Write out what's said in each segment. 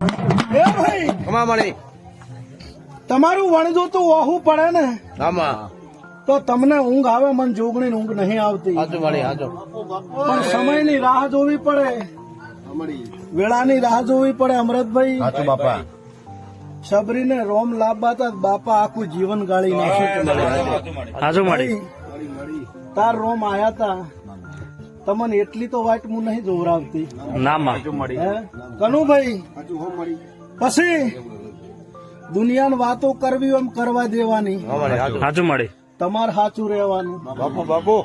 એ ભાઈ મળી તમારું વણજો તો ઓહું પડે ને. આમાં. તો તમને ઊંઘ આવે મને જોગણી ઊંઘ નહીં આવતી. પણ સમયની રાહ જોવી પડે. વેળાની રાહ જોવી પડે અમરતભાઈ. હાચું બાપા. સબરીને રોમ લાવવા તા બાપા આખું જીવન ગાળી નાખ્યું હાજુ મળી તાર રોમ આયા તા. તમને એટલી તો વાટ હું નહીં જોવરાવતી ના માં કનુભાઈ પછી? દુનિયાની વાતો કરવી એમ કરવા દેવાની. હા મળી હાજુ. મળી. તમારે સાચું રહેવાનું. બાપુ બાપુ.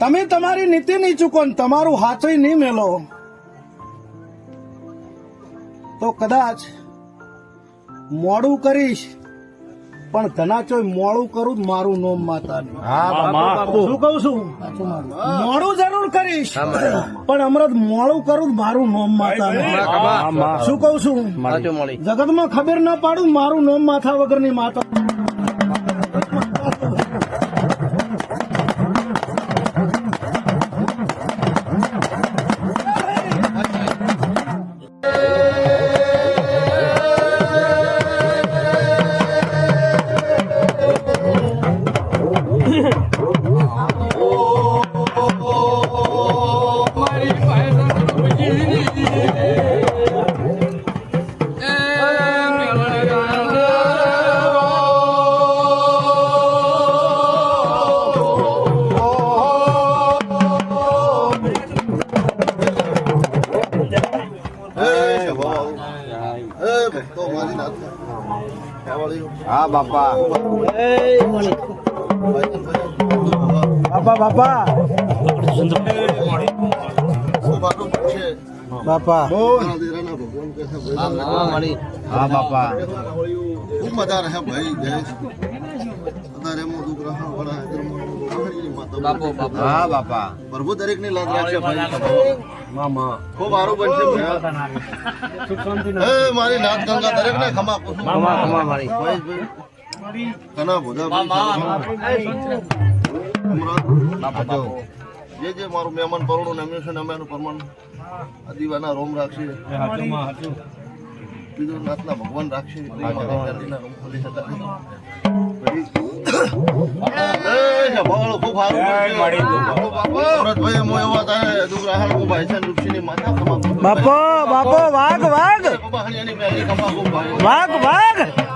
તમે તમારી નીતિ નહીં ચૂકો ને તમારું હાથોય નહીં મેલો. તો કદાચ મોડું કરીશ. પણ ધનાચોય મોડું કરું મારું નોમ માતાનું. શું કઉ છું? મોડું જરૂર કરીશ પણ અમૃત મોડું કરું જ મારું નોમ માતાનું. શું કઉ છું? જગતમાં ખબર ના પાડું મારું નોમ માથા વગરની માતા. હા, બાપા. બાપા બાપા. બાપા. હા, બાપા. ખૂબ મજા રહ્યા, ભાઈ જય અત્યારે દુઃખ રહા વડા હા બાપા. પ્રભુ દરેકની લાજ રાખશે ભાઈ. મામા. ખૂબ સારું બનશે મારી નાથ ગંગા દરેક ને ખમા કુસુમ ખમા મારી. કના ભોજા બાપુ જે જે મારું મહેમાન પરોડું ને એમનું છે ને અમે એનું પરમાન આ દીવાના રોમ રાખશે બીજું નાથના ભગવાન રાખશે બાપો બાપો. વાઘ વાઘ. વાઘ વાઘ.